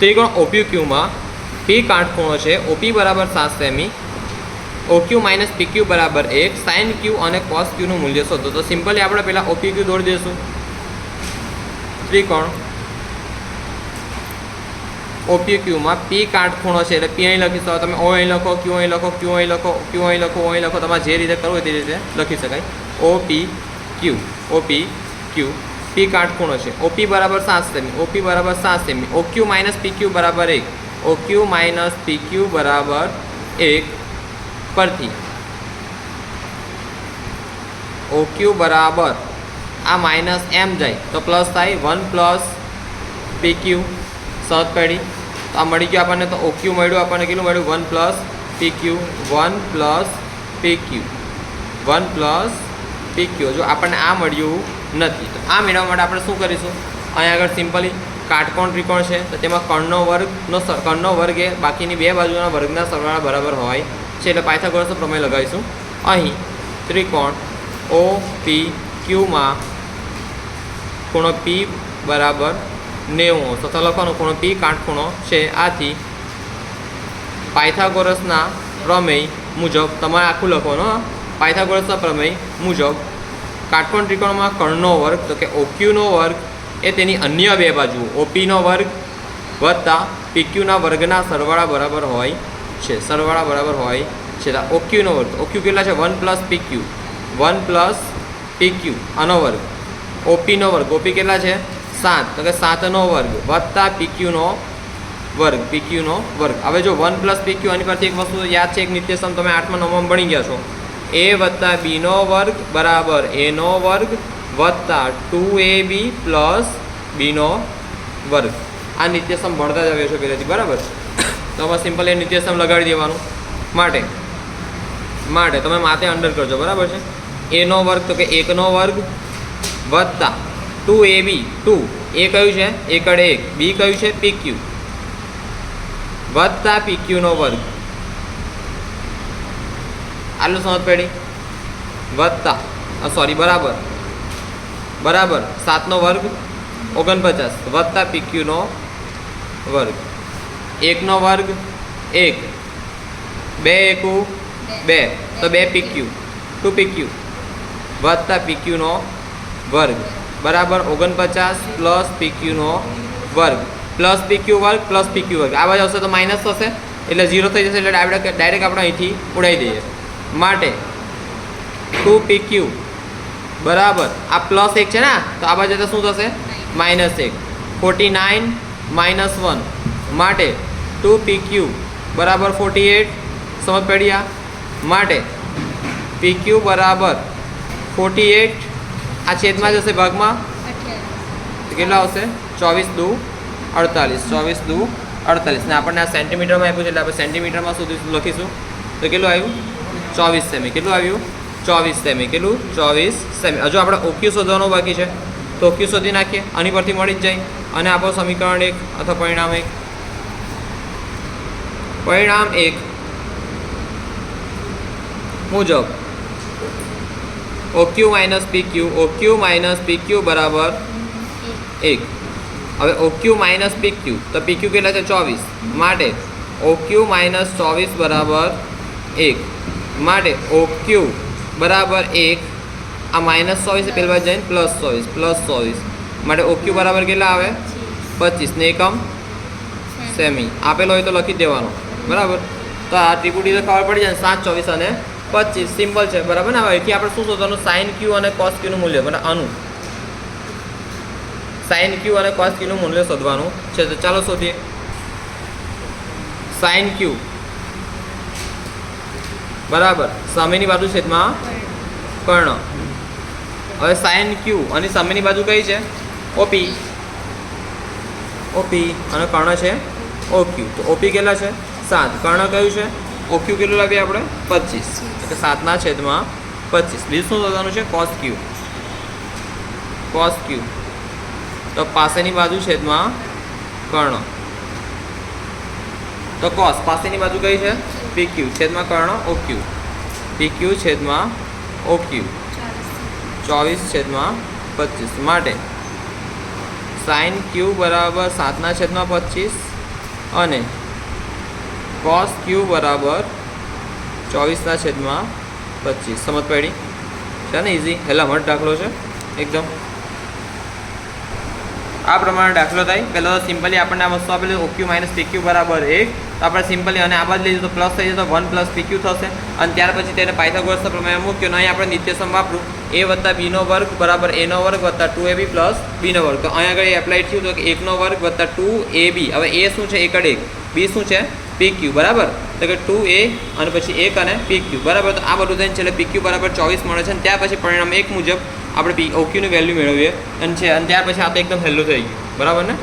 ત્રિકોણ ઓપી ક્યુમાં પી કાટખૂણો છે. ઓપી બરાબર સાત સેમી. ઓક્યુ માઇનસ પીક્યુ બરાબર એક. સાઇન ક્યુ અને કોસ ક્યુનું મૂલ્ય શોધો. તો સિમ્પલી આપણે પહેલાં ઓપી ક્યુ દોડી દઈશું. ત્રિકોણ ઓપી ક્યુમાં પી કાટખૂણો છે. એટલે પી અહીં લખી શકો તમે ઓ અહીં લખો ક્યુ અહીં લખો ક્યુ અહીં લખો ક્યુ અહીં લખો ઓ અહીં લખો. તમારે જે રીતે કરવું હોય તે રીતે લખી શકાય. ઓ પી ક્યુ ઓપી ક્યુ પી કાટખૂણો છે ઓપી બરાબર સાત સેમી. ઓપી બરાબર સાત સેમી. ઓક્યુ માઇનસ પીક્યુ બરાબર એક. ઓક્યુ માઇનસ પીક્યુ બરાબર એક પરથી. ઓક્યુ બરાબર આ માઇનસ એમ જાય. તો પ્લસ થાય વન પ્લસ પીક્યુ સત પડી તો આ મળી ગયું આપણને. તો ઓક્યુ મળ્યું આપણને કેટલું મળ્યું? One plus PQ one plus PQ one plus PQ જો આપણને આ મળ્યું નથી. તો આ મેળવવા માટે આપણે શું કરીશું? અહીંયા આગળ સિમ્પલી કાટકોણ ત્રિકોણ છે, તો તેમાં કર્ણનો વર્ગનો કર્ણનો વર્ગ એ બાકીની બે બાજુના વર્ગના સરવાળા બરાબર હોય છે, એટલે પાયથાગોરસનો પ્રમેય લગાવીશું. અહીં ત્રિકોણ ઓ પી ક્યુમાં ખૂણો પી બરાબર નેવું. તો લખવાનો ખૂણો પી કાટખૂણો છે. આથી પાયથાગોરસના પ્રમેય મુજબ, તમારે આખું લખવાનું. પાયથાગોરસના પ્રમેય મુજબ કાટકોણ ત્રિકોણમાં કર્ણનો વર્ગ, તો કે ઓક્યુનો વર્ગ, એ તેની અન્ય બે બાજુ ઓપીનો વર્ગ વત્તા પીક્યુના વર્ગના સરવાળા બરાબર હોય છે, સરવાળા બરાબર હોય છે. ઓક્યુનો વર્ગ ઓક્યુ કેટલા છે? One plus PQ. One plus PQ, આનો વર્ગ. ઓપીનો વર્ગ, ઓપી કેટલા છે? સાત. તો કે સાતનો વર્ગ વત્તા પીક્યુનો વર્ગ પીક્યુનો વર્ગ. હવે જો વન પ્લસ પીક્યુ આની પરથી એક વસ્તુ યાદ છે, એક નિત્યસમ, તમે આઠમા નવમાં ભણી ગયા છો. એ વત્તા બીનો વર્ગ બરાબર એનો વર્ગ વત્તા ટુ એ બી પ્લસ બીનો વર્ગ. આ નિત્યસમ ભણતા જ આવ્યો છો પહેલેથી બરાબર તો હવે સિમ્પલ એ નિત્યસમ લગાડી દેવાનું. માટે માટે તમે માથે અંડર કરજો, બરાબર છે? એનો વર્ગ તો કે એકનો વર્ગ વત્તા ટુ એ બી ટુ એ કયું છે? એકડ એક. બી કયું છે? પીક્યુ વત્તા પીક્યુનો વર્ગ. આટલું સમજ પડી વત્તા. સોરી બરાબર. બરાબર. સાતનો વર્ગ, ઓગણપચાસ. વત્તા પીક્યુનો વર્ગ. એકનો વર્ગ, એક. બે એકુ, બે. તો બે પીક્યુ ટુ પીક્યુ વત્તા પીક્યુનો વર્ગ. બરાબર? ઓગણપચાસ પ્લસ પીક્યુનો વર્ગ. પ્લસ પીક્યુ વર્ગ, પ્લસ પીક્યુ વર્ગ. આ બાજુ આવશે તો માઇનસ થશે. એટલે ઝીરો થઈ જશે એટલે ડાયરેક્ટ ડાયરેક્ટ આપણે અહીંથી ઉડાવી દઈએ. માટે ટુ પીક્યુ બરાબર. આ પ્લસ એક છે ને? તો આ બાજુ શું થશે? માઇનસ એક. ફોર્ટી નાઇન માઇનસ વન માટે ટુ પીક્યુ બરાબર ફોર્ટી એટ સમજ પડ્યા માટે માટે પીક્યુ બરાબર ફોર્ટી એટ આ છેદમાં જશે ભાગમાં? કેટલા આવશે? ચોવીસ દુ અડતાલીસ. ચોવીસ દુ અડતાલીસ. ને આપણને આ સેન્ટીમીટરમાં આપ્યું છે, એટલે આપણે સેન્ટીમીટરમાં સુધી લખીશું. તો કેટલું આવ્યું? ચોવીસ સેમી કેટલું આવ્યું? ચોવીસ સેમી કેટલું? ચોવીસ સેમી હજુ આપણે ઓક્યુ શોધવાનું બાકી છે. તો ઓક્યુ શોધી નાખીએ. આની પરથી મળી જ જાય. અને આપણું સમીકરણ એક અથવા પરિણામ એક. પરિણામ એક મુજબ OQ minus PQ OQ minus PQ બરાબર એક. હવે ઓક્યુ માઇનસ પીક્યુ તો પીક્યુ કેટલા છે? ચોવીસ. માટે ઓક્યુ માઇનસ ચોવીસ બરાબર એક. માટે ઓક્યુ બરાબર એક. આ માઇનસ ચોવીસ પહેલાં જઈને પ્લસ ચોવીસ પ્લસ ચોવીસ. માટે ઓક્યુ બરાબર કેટલા આવે? પચીસ. ને એકમ સેમી. આપેલો હોય તો લખી દેવાનો. બરાબર? તો આ ત્રિપુટી તો ખબર પડી જાય સાત, ચોવીસ અને પચીસ. સિમ્પલ છે, બરાબર ને? અહીંથી આપણે શું શોધવાનું? સાઇન ક્યુ અને કોસ ક્યુનું મૂલ્ય. બરાબર? આનું સાઇન ક્યુ અને કોસ ક્યુનું મૂલ્ય શોધવાનું છે. તો ચાલો શોધીએ. Sine Q. બરાબર. સામેની બાજુ છેદમાં કર્ણ. હવે સાઇન ક્યુ અને સામેની બાજુ કઈ છે? ઓપી ઓપી અને કર્ણ છે ઓ ક્યુ તો ઓપી કેટલા છે? સાત. કર્ણ કયું છે? ઓક્યુ કેટલું લાવીએ આપણે? પચીસ. એટલે સાતના છેદમાં પચીસ. બીજું શું થવાનું છે? કોસ ક્યુ કોસ ક્યુ તો પાસેની બાજુ છેદમાં કર્ણ. તો કોસ પાસેની બાજુ કઈ છે? પીક્યુ છેદમાં કર્ણ પી પીક્યુ છેદમાં ઓ ક્યુ? ચોવીસ છેદમાં પચીસ. માટે સાઇન ક્યુ બરાબર સાતના છેદમાં પચીસ અને કોસ ક્યુ બરાબર ચોવીસના છેદમાં પચીસ. સમજ પડી? છે ને ઇઝી હેલા મટ દાખલો છે. એકદમ. આ પ્રમાણે દાખલો થાય. પહેલાં સિમ્પલી આપણને આ વસ્તુ આપેલી ઓક્યુ માઇનસ પીક્યુ બરાબર એક. તો આપણે સિમ્પલી અને આ બાજુ લઈએ તો પ્લસ થઈ જશે તો વન પ્લસ પીક્યુ થશે. અને ત્યાર પછી તેને પાયથાગોરસ પ્રમાણે મૂક્યો અહીં આપણે નિત્યસમ વાપરું. એ વત્તા બીનો વર્ગ બરાબર એનો વર્ગ વત્તા ટુ એ બી પ્લસ બીનો વર્ગ. તો અહીંયા આગળ એપ્લાય થયું તો એકનો વર્ગ વત્તા ટુ એ બી. હવે એ શું છે? એકડ એક. બી શું છે? પીક્યુ બરાબર? તો કે ટુ એ અને પછી એક અને પી ક્યુ બરાબર, તો આ બધું થઈને છેલ્લે પી ક્યુ બરાબર ચોવીસ મળે છે અને ત્યાર પછી પરિણામ એક મુજબ આપણે પી ઓક્યુની વેલ્યુ મેળવીએ. અને છે, અને ત્યાર પછી આ તો એકદમ હેલ્લું થઈ ગયું. બરાબર ને?